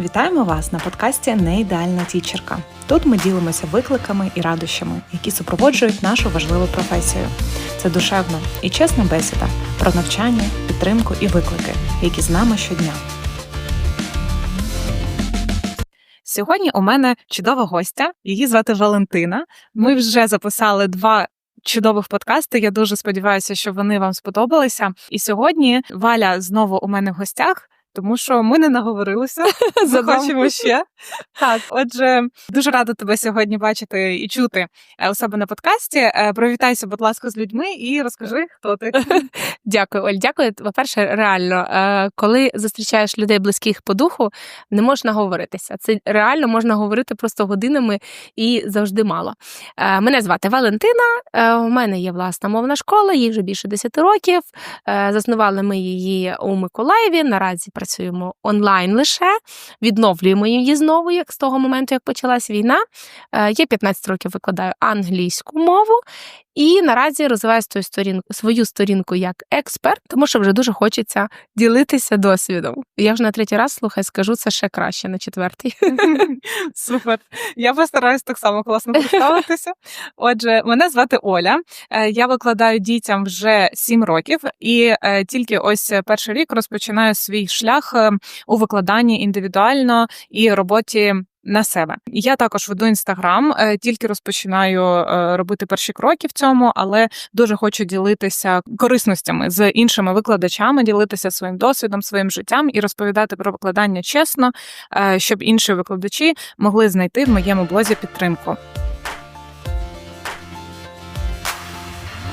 Вітаємо вас на подкасті Неідеальна тічерка. Тут ми ділимося викликами і радощами, які супроводжують нашу важливу професію. Це душевна і чесна бесіда про навчання, підтримку і виклики, які з нами щодня. Сьогодні у мене чудова гостя. Її звати Валентина. Ми вже записали два. Чудових подкасти. Я дуже сподіваюся, що вони вам сподобалися. І сьогодні Валя знову у мене в гостях, тому що ми не наговорилися. Захочемо ще. Так, отже, дуже рада тебе сьогодні бачити і чути е, у себе на подкасті. Е, Привітайся, будь ласка, з людьми і розкажи, хто ти. Дякую, Оль. Дякую. По-перше, реально, е, коли зустрічаєш людей близьких по духу, не можна говоритися. Це реально можна говорити просто годинами і завжди мало. Мене звати Валентина. У мене є власна мовна школа, їй вже більше 10 років. Заснували ми її у Миколаєві. Наразі працюємо онлайн лише, відновлюємо її знову, як з того моменту, як почалась війна. Е, Я 15 років викладаю англійську мову. І наразі розвиваю свою сторінку, свою сторінку як експерт, тому що вже дуже хочеться ділитися досвідом. Я вже на третій раз слухай, скажу це ще краще на четвертий. Супер. Я постараюсь так само класно представитися. Отже, мене звати Оля. Е, Я викладаю дітям вже 7 років, і е, тільки ось перший рік розпочинаю свій шлях е, у викладанні індивідуально і роботі. На себе я також веду інстаграм, е, тільки розпочинаю е, робити перші кроки в цьому, але дуже хочу ділитися корисностями з іншими викладачами, ділитися своїм досвідом, своїм життям і розповідати про викладання чесно, е, щоб інші викладачі могли знайти в моєму блозі підтримку.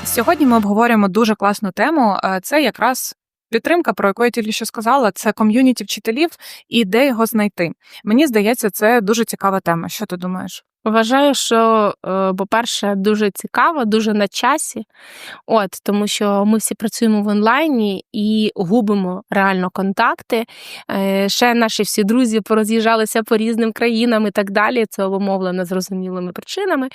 Сьогодні ми обговорюємо дуже класну тему. Це якраз підтримка, про яку я тільки що сказала, це ком'юніті вчителів і де його знайти. Мені здається, це дуже цікава тема. Що ти думаєш? Вважаю, що, е, по-перше, дуже цікаво, дуже на часі. От, тому що ми всі працюємо в онлайні і губимо реально контакти. Е, Ще наші всі друзі пороз'їжджалися по різним країнам і так далі. Це обумовлено зрозумілими причинами.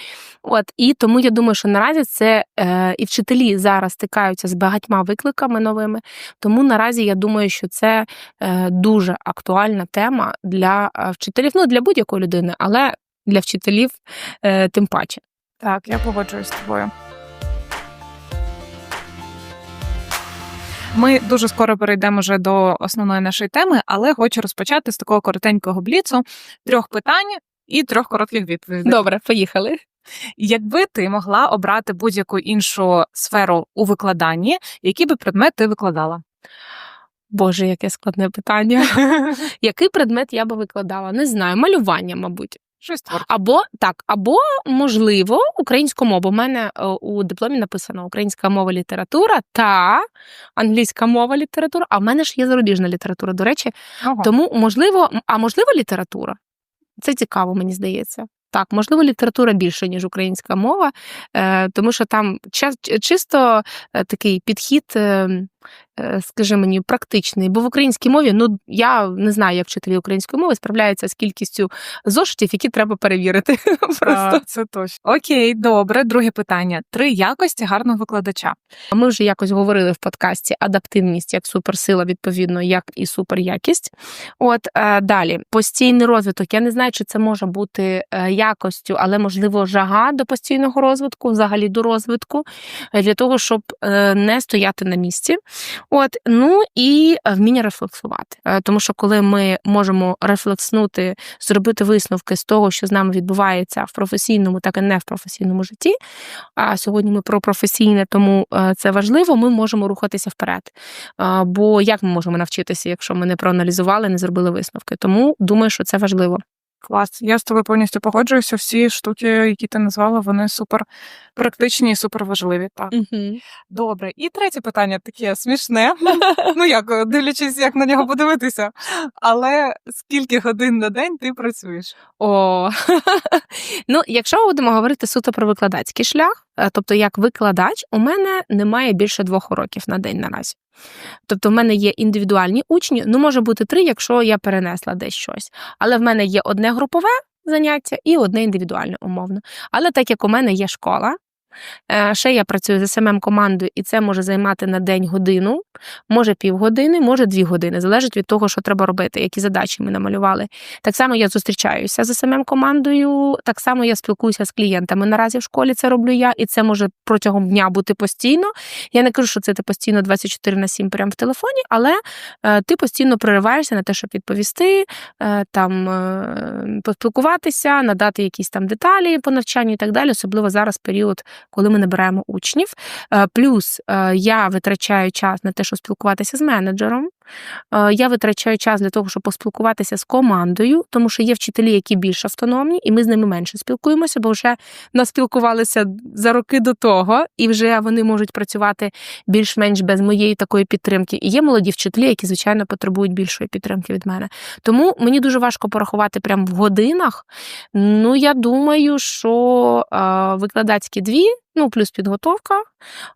От, і тому я думаю, що наразі це е, і вчителі зараз стикаються з багатьма викликами новими. Тому наразі я думаю, що це дуже актуальна тема для вчителів, ну для будь-якої людини, але для вчителів е, тим паче. Так, я погоджуюсь з тобою. Ми дуже скоро перейдемо вже до основної нашої теми, але хочу розпочати з такого коротенького бліцу трьох питань і трьох коротких відповідей. Добре, поїхали. Якби ти могла обрати будь-яку іншу сферу у викладанні, який би предмет ти викладала? Боже, яке складне питання. Який предмет я би викладала? Не знаю, малювання, мабуть. Щось творче. Або так, або можливо, українську мову. У мене е, у дипломі написано українська мова література та англійська мова література. А в мене ж є зарубіжна література. До речі, Ого. Тому можливо, а можливо, література. Це цікаво, мені здається. Так, можливо, література більше, ніж українська мова, е, тому що там чисто е, такий підхід, е, е, скажи мені, практичний. Бо в українській мові, ну я не знаю, як вчителі української мови справляються з кількістю зошитів, які треба перевірити. Просто це точно. Окей, добре. Друге питання: три якості гарного викладача. Ми вже якось говорили в подкасті адаптивність як суперсила, відповідно, як і суперякість. От е, далі постійний розвиток. Я не знаю, чи це може бути е, якостю, але можливо жага до постійного розвитку, взагалі до розвитку, е, для того, щоб е, не стояти на місці. От ну і е, вміння рефлексувати. Е, Тому що коли ми можемо рефлекснути, зробити висновки з того, що з нами відбувається в професійному, так і не в професійному житті. А сьогодні ми про професійне, тому е, це важливо. Ми можемо рухатися вперед. Бо як ми можемо навчитися, якщо ми не проаналізували, не зробили висновки? Тому думаю, що це важливо. Клас. Я з тобою повністю погоджуюся. Всі штуки, які ти назвала, вони супер практичні і супер важливі. Так. Добре. І третє питання таке смішне. ну як, дивлячись, як на нього подивитися. Але скільки годин на день ти працюєш? О, ну, якщо ми будемо говорити суто про викладацький шлях, тобто як викладач, у мене немає більше двох уроків на день наразі. Тобто, в мене є індивідуальні учні, ну може бути три, якщо я перенесла десь щось. Але в мене є одне групове заняття і одне індивідуальне, умовно. Але так як у мене є школа, е, ще я працюю з СММ командою, і це може займати на день годину. може півгодини, може дві години. Залежить від того, що треба робити, які задачі ми намалювали. Так само я зустрічаюся з СММ командою. Так само я спілкуюся з клієнтами. Наразі в школі це роблю я, і це може протягом дня бути постійно. Я не кажу, що це ти постійно 24 на 7 прямо в телефоні, але е, ти постійно прориваєшся на те, щоб відповісти, е, там е, поспілкуватися, надати якісь там деталі по навчанню і так далі, особливо зараз період, коли ми набираємо учнів. Е, Плюс е, я витрачаю час на те, щоб спілкуватися з менеджером. Е, Я витрачаю час для того, щоб поспілкуватися з командою, тому що є вчителі, які більш автономні, і ми з ними менше спілкуємося, бо вже наспілкувалися за роки до того, і вже вони можуть працювати більш-менш без моєї такої підтримки. І є молоді вчителі, які, звичайно, потребують більшої підтримки від мене. Тому мені дуже важко порахувати прямо в годинах. Ну, я думаю, що е, викладацькі дві, ну, плюс підготовка.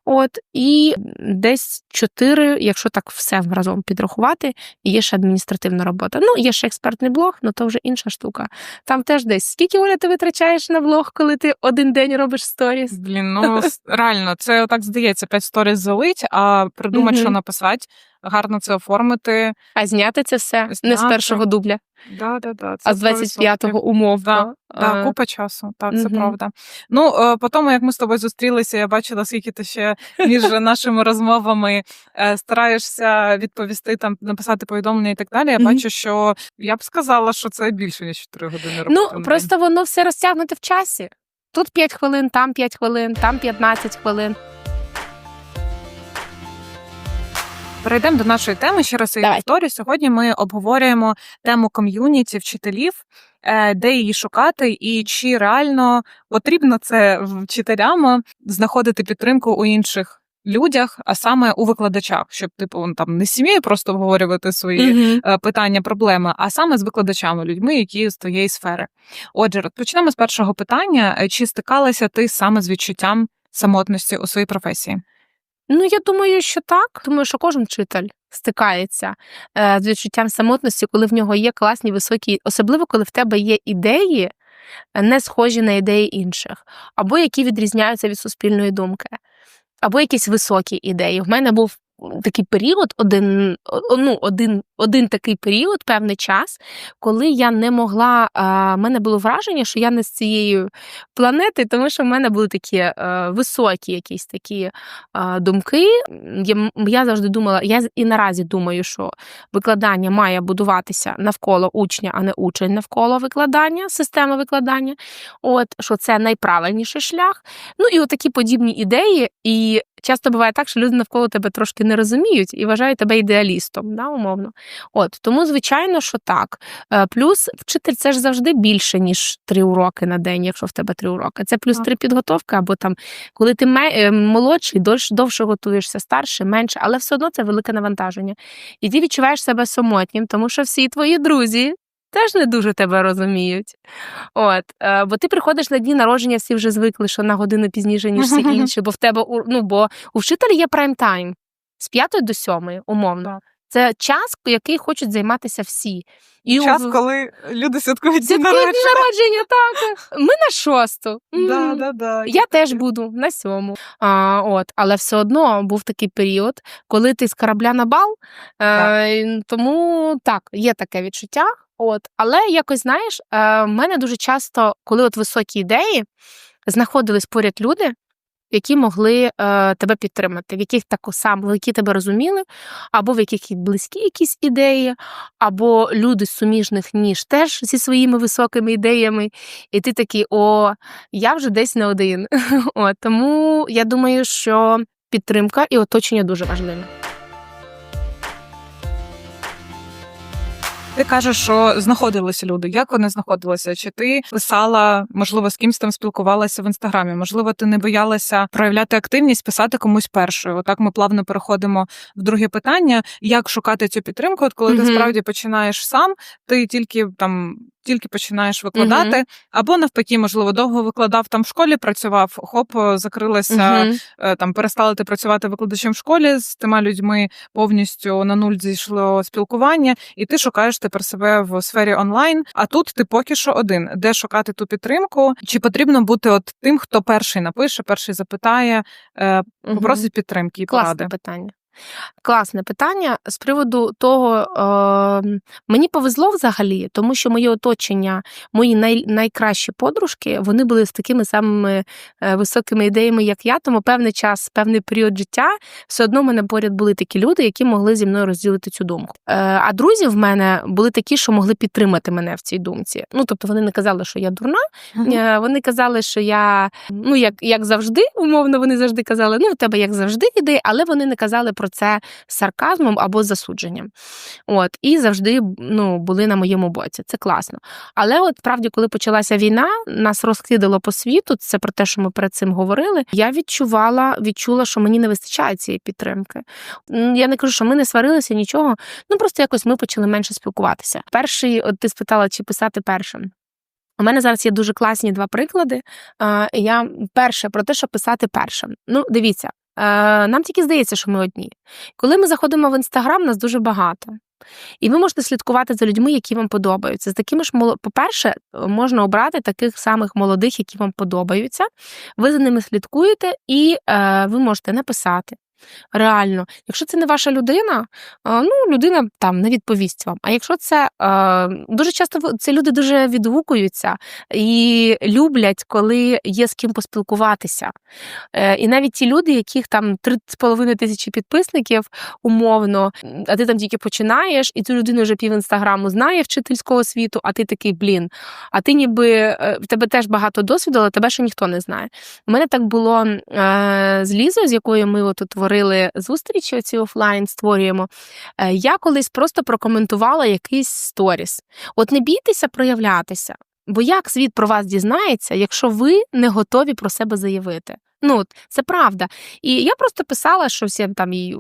От, і десь чотири, якщо так все разом підрахувати, є ще адміністративна робота. Ну, є ще експертний блог, ну то вже інша штука. Там теж десь скільки Оля ти витрачаєш на блог, коли ти один день робиш сторіс? Блін, ну реально, це так здається, п'ять сторіс залить, а придумати, що написати, гарно це оформити. А зняти це все не з першого дубля, Да, да, да, це а з 25-го умовно. Да, Е, купа часу, так, це мгм. правда. Ну, е, по тому, як ми з тобою зустрілися, я бачила, скільки ти ще між нашими розмовами е, стараєшся відповісти, там, написати повідомлення і так далі. Я Мгм. бачу, що я б сказала, що це більше, ніж 4 години роботи. Ну, просто воно все розтягнуте в часі. Тут 5 хвилин, там 5 хвилин, там 15 хвилин. Перейдемо до нашої теми. Ще раз Давай. повторю. Сьогодні ми обговорюємо тему ком'юніті вчителів, е, де її шукати, і чи реально потрібно це вчителям знаходити підтримку у інших людях, а саме у викладачах, щоб типу там не з сім'єю просто обговорювати свої е, питання, проблеми, а саме з викладачами, людьми, які з твоєї сфери. Отже, розпочнемо з першого питання: Е, чи стикалася ти саме з відчуттям самотності у своїй професії? Ну, я думаю, що так. Думаю, що кожен вчитель стикається е, з відчуттям самотності, коли в нього є класні високі, особливо коли в тебе є ідеї, е, не схожі на ідеї інших, або які відрізняються від суспільної думки, або якісь високі ідеї. В мене був такий період, один, ну, один, один такий період, певний час, коли я не могла. В мене було враження, що я не з цієї планети, тому що в мене були такі е, високі якісь такі думки. Я, я завжди думала, я і наразі думаю, що викладання має будуватися навколо учня, а не учень навколо викладання, системи викладання. От що це найправильніший шлях. Ну і отакі подібні ідеї. І часто буває так, що люди навколо тебе трошки не розуміють і вважають тебе ідеалістом, да, умовно. От тому, звичайно, що так. Е, Плюс вчитель це ж завжди більше, ніж три уроки на день, якщо в тебе три уроки. Це плюс три підготовки, або там, коли ти е, молодший, довше, довше готуєшся, старший, менше, але все одно це велике навантаження. І ти відчуваєш себе самотнім, тому що всі твої друзі. Теж не дуже тебе розуміють. От, е, бо ти приходиш на дні народження, всі вже звикли, що на годину пізніше, ніж всі інші, бо в тебе ну, бо у вчителя є прайм-тайм з 5 до 7, умовно. Це час, який хочуть займатися всі. І Час, у... коли люди святкують день народження. народження, так. Ми на шосту. Да, да, да. Я теж буду на сьому. А, от, але все одно був такий період, коли ти з корабля на бал. Е, тому так, є таке відчуття. От, але якось знаєш, е, в мене дуже часто, коли от високі ідеї, знаходились поряд люди, які могли е, тебе підтримати, в яких так сам, які тебе розуміли, або в яких близькі якісь ідеї, або люди з суміжних ніж теж зі своїми високими ідеями. І ти такий, о, я вже десь не один. О, тому я думаю, що підтримка і оточення дуже важливе. Ти кажеш, що знаходилися люди. Як вони знаходилися? Чи ти писала, можливо, з кимсь там спілкувалася в інстаграмі? Можливо, ти не боялася проявляти активність, писати комусь першою. Отак ми плавно переходимо в друге питання: як шукати цю підтримку? От коли ти справді починаєш сам, ти тільки там. Тільки починаєш викладати, або навпаки, можливо, довго викладав там в школі, працював, хоп, закрилася е, там перестали ти працювати викладачем в школі з тими людьми повністю на нуль зійшло спілкування, і ти шукаєш тепер себе в сфері онлайн. А тут ти поки що один. Де шукати ту підтримку? Чи потрібно бути от тим, хто перший напише, перший запитає, е, попросить підтримки і Класне поради? питання. Класне питання з приводу того, е, мені повезло взагалі, тому що моє оточення, мої най, найкращі подружки, вони були з такими самими е, високими ідеями, як я. Тому певний час, певний період життя, все одно в мене поряд були такі люди, які могли зі мною розділити цю думку. Е, а друзі в мене були такі, що могли підтримати мене в цій думці. Ну тобто вони не казали, що я дурна. Е, Вони казали, що я ну як, як завжди, умовно, вони завжди казали, ну у тебе як завжди ідеї, але вони не казали про це з сарказмом або з засудженням. От і завжди ну, були на моєму боці. Це класно. Але от справді, коли почалася війна, нас розкидало по світу. Це про те, що ми перед цим говорили. Я відчувала, відчула, що мені не вистачає цієї підтримки. Я не кажу, що ми не сварилися нічого. Ну просто якось ми почали менше спілкуватися. Перший, от ти спитала, чи писати першим. У мене зараз є дуже класні два приклади. Я перше про те, що писати першим. Ну, дивіться, нам тільки здається, що ми одні. Коли ми заходимо в інстаграм, нас дуже багато. І ви можете слідкувати за людьми, які вам подобаються. З такими ж по-перше, можна обрати таких самих молодих, які вам подобаються. Ви за ними слідкуєте, і е, ви можете написати. Реально, якщо це не ваша людина, ну людина там не відповість вам. А якщо це дуже часто ці люди дуже відгукуються і люблять, коли є з ким поспілкуватися. Е, і навіть ті люди, яких там 3,5 тисячі підписників, умовно, а ти там тільки починаєш, і цю людину вже пів інстаграму знає вчительського світу, а ти такий блін. А ти ніби е, в тебе теж багато досвіду, але тебе ще ніхто не знає. У мене так було е, з Лізою, з якою ми от утворили зустрічі, оці офлайн створюємо. Е, я колись просто прокоментувала якийсь сторіс. От не бійтеся проявлятися. Бо як світ про вас дізнається, якщо ви не готові про себе заявити? Ну, це правда. І я просто писала, що всім там і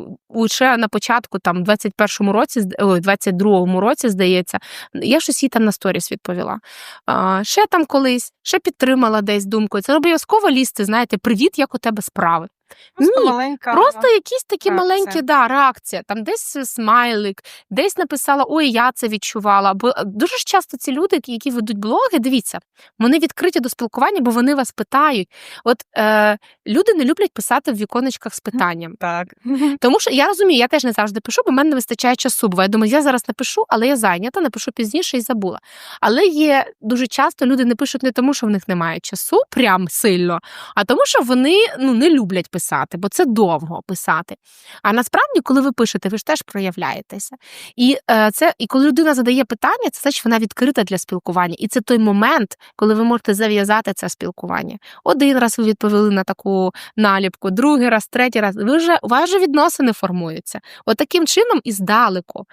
ще на початку, там, 21-му році, ой, 22-му році, здається, я щось їй там на сторіс відповіла. А, ще там колись, ще підтримала десь думкою. Це обов'язково лізти, знаєте, привіт, як у тебе справи. Просто Ні, маленька. Просто якісь такі реакція. маленькі да, реакція. Там десь смайлик, десь написала Ой, я це відчувала. Бо е, дуже ж часто ці люди, які ведуть блоги, дивіться, вони відкриті до спілкування, бо вони вас питають. От е, люди не люблять писати в віконечках з питанням. Так. Тому що я розумію, я теж не завжди пишу, бо в мене не вистачає часу. Бо я думаю, я зараз напишу, але я зайнята, напишу пізніше і забула. Але є дуже часто люди не пишуть не тому, що в них немає часу, прям сильно, а тому, що вони ну не люблять писати, бо це довго писати. А насправді, коли ви пишете, ви ж теж проявляєтеся. І е, це і коли людина задає питання, це значить вона відкрита для спілкування. І це той момент, коли ви можете зав'язати це спілкування. Один раз ви відповіли на таку наліпку, другий раз, третій раз. Ви вже у вас вже відносини формуються. От таким чином і здалеку.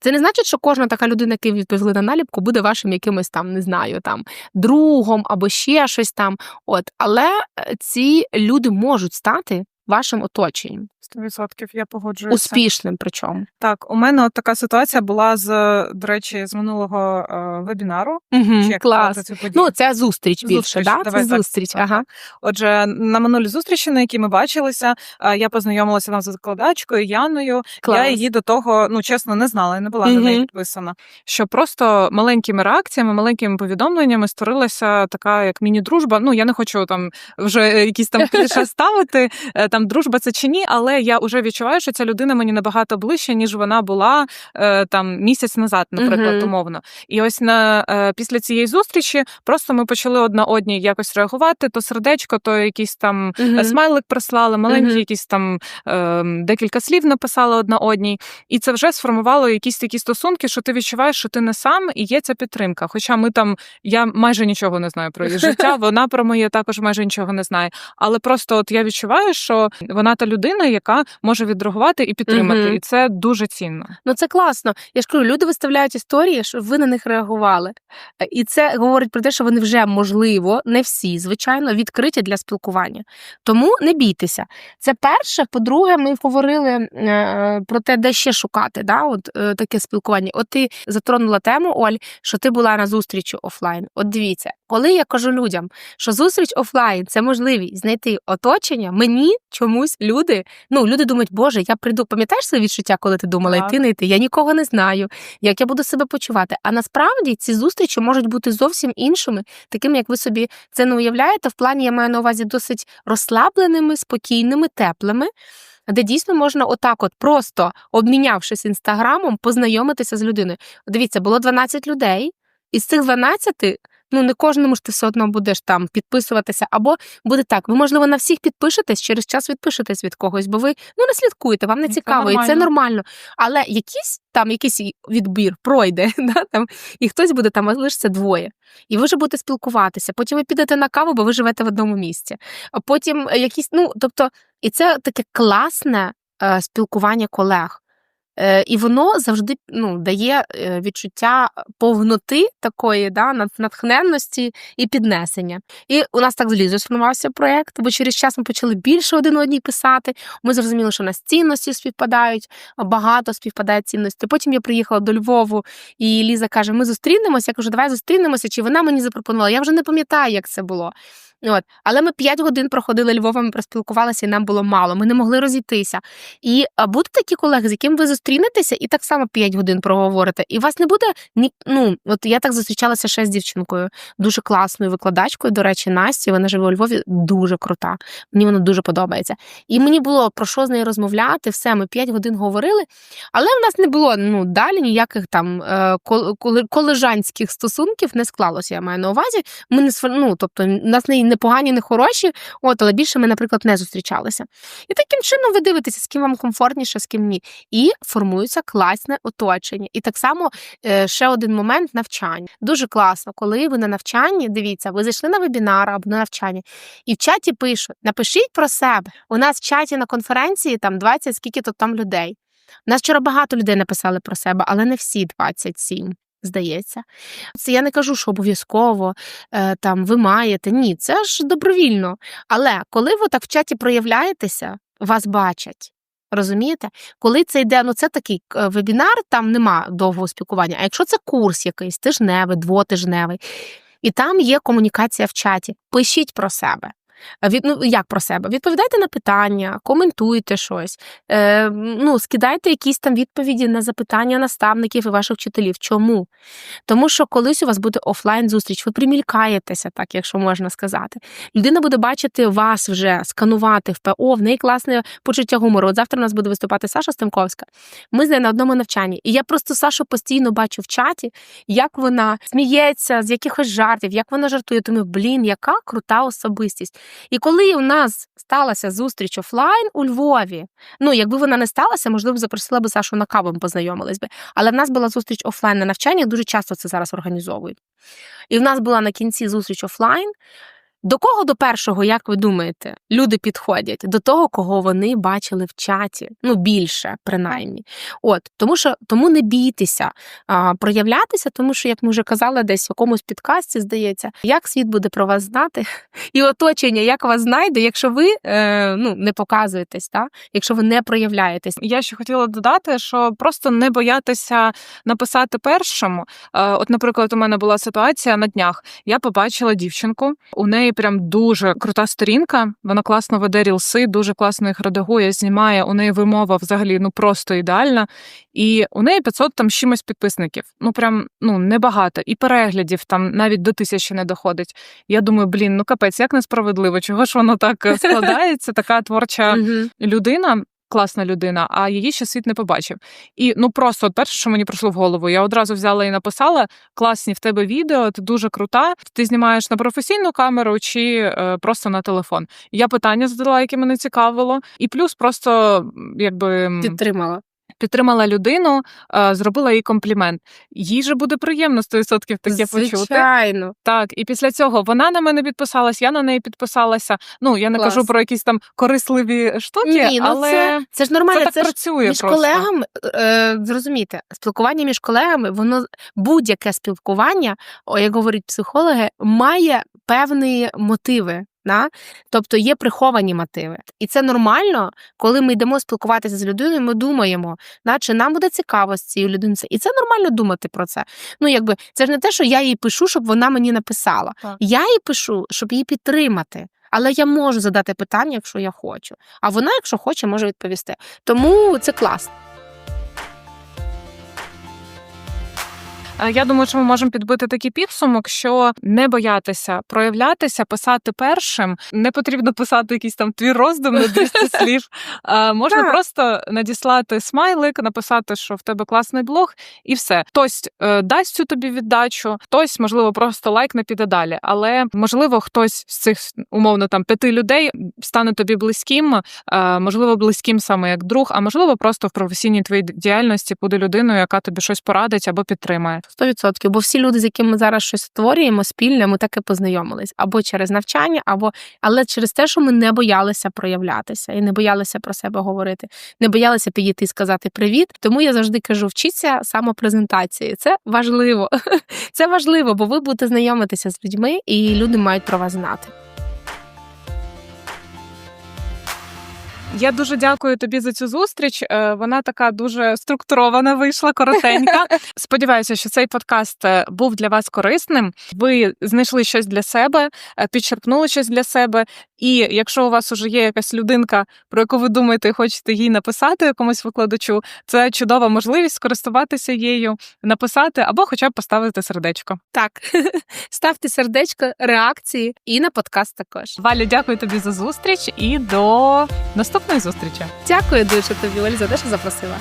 Це не значить, що кожна така людина, яка відповіли на наліпку, буде вашим якимось там, не знаю, там другом або ще щось там. От, але е, ці люди можуть стати вашим оточенням, 100% я погоджуюся. успішним. Причому Так, у мене от така ситуація була з, до речі, з минулого е, вебінару. угу, Чи як клас. цю подію? Ну, це зустріч більше, Зустріч, да? давай це так зустріч. скажемо. Ага. Отже, на минулій зустрічі, на якій ми бачилися, е, я познайомилася там з викладачкою Яною. Клас. Я її до того, ну чесно, не знала, я не була на неї підписана. Що просто маленькими реакціями, маленькими повідомленнями створилася така як міні-дружба. Ну я не хочу там вже якісь там ставити, е, там дружба це чи ні, але я вже відчуваю, що ця людина мені набагато ближче, ніж вона була е, там місяць назад, наприклад, Мгм. умовно. І ось на е, після цієї зустрічі просто ми почали одна одній якось реагувати. То сердечко, то якийсь там. Е, Смайлик прислали, маленькі Мгм. якісь там е, декілька слів написали одна одній, і це вже сформувало якісь такі стосунки, що ти відчуваєш, що ти не сам і є ця підтримка. Хоча ми там, я майже нічого не знаю про її життя, вона про моє також майже нічого не знає. Але просто от я відчуваю, що вона та людина, яка може відреагувати і підтримати, Мгм. і це дуже цінно. Ну це класно. Я ж кажу, люди виставляють історії, щоб ви на них реагували. Е, І це говорить про те, що вони вже можливо, не всі, звичайно, відкриті для спілкування. Тому не бійтеся. Це перше. По-друге, ми говорили е, про те, де ще шукати, да, от е, таке спілкування. От ти затронула тему, Оль, що ти була на зустрічі офлайн. От дивіться, коли я кажу людям, що зустріч офлайн це можливість знайти оточення, мені чомусь люди, ну люди думають, боже, я прийду. Пам'ятаєш своє відчуття, коли ти думала Так. йти, не йти? Я нікого не знаю, як я буду себе почувати. А насправді ці зустрічі можуть бути зовсім іншими, такими, як ви собі це не уявляєте. В плані я маю на увазі досить розслабленими, спокійними, теплими. де дійсно можна отак, от просто обмінявшись інстаграмом, познайомитися з людиною. Дивіться, було 12 людей, із цих 12 Ну, не кожному ж ти все одно будеш там підписуватися, або буде так. Ви, можливо, на всіх підпишетесь, через час відпишетесь від когось, бо ви ну не слідкуєте, вам не Це цікаво, і це нормально. нормально. Але якийсь там якийсь відбір пройде, да, там, і хтось буде там, а лише двоє. І ви вже будете спілкуватися. Потім ви підете на каву, бо ви живете в одному місці. А потім е, якісь, ну тобто, і це таке класне е, спілкування колег. Е, і воно завжди ну, дає е, відчуття повноти такої, да, нат- натхненності і піднесення. І у нас так злізо сформувався проєкт, бо через час ми почали більше один одній писати. Ми зрозуміли, що у нас цінності співпадають, багато співпадає цінності. Потім я приїхала до Львову, і Ліза каже: Ми зустрінемося. Я кажу, давай зустрінемося. Чи вона мені запропонувала? Я вже не пам'ятаю, як це було. От. Але ми 5 годин проходили Львовом, проспілкувалися, і нам було мало. Ми не могли розійтися. І будуть такі колеги, з якими ви зустрінетеся, і так само 5 годин проговорите. І вас не буде ні. Ну, от я так зустрічалася ще з дівчинкою, дуже класною викладачкою. До речі, Насті, вона живе у Львові, дуже крута. Мені вона дуже подобається. І мені було про що з нею розмовляти. Все, ми 5 годин говорили, але в нас не було ну, далі ніяких там е, колежанських стосунків не склалося. Я маю на увазі. Ми не ну, тобто, нас не, не погані, не хороші, от, але більше ми, наприклад, не зустрічалися. І таким чином ви дивитеся, з ким вам комфортніше, з ким ні. І формується класне оточення. І так само е, ще один момент навчання. Дуже класно, коли ви на навчанні, дивіться, ви зайшли на вебінар або на навчання, і в чаті пишуть: напишіть про себе. У нас в чаті на конференції там 20 скільки то там людей. У нас вчора багато людей написали про себе, але не всі 27. Здається, це я не кажу, що обов'язково е, там ви маєте. Ні, це ж добровільно. Але коли ви так в чаті проявляєтеся, вас бачать. Розумієте? Коли це йде, ну це такий вебінар, там нема довгого спілкування. А якщо це курс якийсь, тижневий, двотижневий, і там є комунікація в чаті, пишіть про себе. Від, ну, як про себе? Відповідайте на питання, коментуйте щось, е, ну, скидайте якісь там відповіді на запитання наставників і ваших вчителів. Чому? Тому що колись у вас буде офлайн зустріч, ви примількаєтеся, так якщо можна сказати. Людина буде бачити вас вже, сканувати в ПО, в неї класне почуття гумору. От завтра у нас буде виступати Саша Стемковська. Ми з нею на одному навчанні. І я просто Сашу постійно бачу в чаті, як вона сміється з якихось жартів, як вона жартує. Тому, блін, яка крута особистість. І коли у нас сталася зустріч офлайн у Львові, ну якби вона не сталася, можливо, запросила би Сашу на каву, ми познайомились би. Але в нас була зустріч офлайн на навчаннях, дуже часто це зараз організовують. І в нас була на кінці зустріч офлайн. До кого до першого, як ви думаєте, люди підходять? До того, кого вони бачили в чаті, ну більше, принаймні. От тому, що тому не бійтеся а, проявлятися, тому що, як ми вже казали, десь в якомусь підкасті здається, як світ буде про вас знати, і оточення, як вас знайде, якщо ви е, ну не показуєтесь, та якщо ви не проявляєтесь. Я ще хотіла додати, що просто не боятися написати першому. Е, От, наприклад, у мене була ситуація на днях. Я побачила дівчинку. У неї прям дуже крута сторінка. Вона класно веде рілси, дуже класно їх редагує, знімає. У неї вимова взагалі ну просто ідеальна. І у неї 500 там чимось підписників. Ну прям ну небагато. І переглядів там навіть до тисячі не доходить. Я думаю, блін, ну капець, як несправедливо. Чого ж воно так е, складається? Така творча людина, класна людина, а її ще світ не побачив. І ну просто от перше, що мені прийшло в голову, я одразу взяла і написала: класні в тебе відео, ти дуже крута. Ти знімаєш на професійну камеру чи е, просто на телефон. Я питання задала, яке мене цікавило, і плюс просто якби Підтримала. Підтримала людину, е, зробила їй комплімент. Їй же буде приємно 100% таке почути. Звичайно. Так, і після цього вона на мене підписалась, я на неї підписалася. Ну я не Клас. кажу про якісь там корисливі штуки, Ні, ну але це, це ж це нормально. так Це, ж працює між просто. колегами, е, зрозумійте, спілкування між колегами, воно будь-яке спілкування, як говорять психологи, має певні мотиви. Да? Тобто є приховані мотиви. І це нормально, коли ми йдемо спілкуватися з людиною, ми думаємо, да, чи нам буде цікаво з цією людиною. І це нормально думати про це. Ну, якби це ж не те, що я їй пишу, щоб вона мені написала. Так. Я їй пишу, щоб її підтримати. Але я можу задати питання, якщо я хочу. А вона, якщо хоче, може відповісти. Тому це класно. Я думаю, що ми можемо підбити такий підсумок, що не боятися проявлятися, писати першим. Не потрібно писати якийсь там твій роздум на 200 слів. Е, Можна Так. просто надіслати смайлик, написати, що в тебе класний блог, і все. Хтось е, дасть цю тобі віддачу, хтось, можливо, просто лайк не піде далі. Але можливо, хтось з цих умовно там п'яти людей стане тобі близьким, е, можливо, близьким саме як друг, а можливо, просто в професійній твоїй діяльності буде людиною, яка тобі щось порадить або підтримає. 100%. Бо всі люди, з якими ми зараз щось створюємо спільне, ми так і познайомились або через навчання, або але через те, що ми не боялися проявлятися і не боялися про себе говорити, не боялися підійти і сказати привіт. Тому я завжди кажу: вчіться самопрезентації. Це важливо. Це важливо, бо ви будете знайомитися з людьми, і люди мають про вас знати. Я дуже дякую тобі за цю зустріч. Е, Вона така дуже структурована вийшла, коротенька. Сподіваюся, що цей подкаст е, був для вас корисним. Ви знайшли щось для себе, е, підчерпнули щось для себе. І якщо у вас уже є якась людинка, про яку ви думаєте, і хочете їй написати якомусь викладачу, це чудова можливість скористуватися її, написати або хоча б поставити сердечко. Так, ставте сердечко, реакції і на подкаст також. Валя, дякую тобі за зустріч і до наступної зустрічі. Дякую дуже тобі, Оль, за те, що запросила.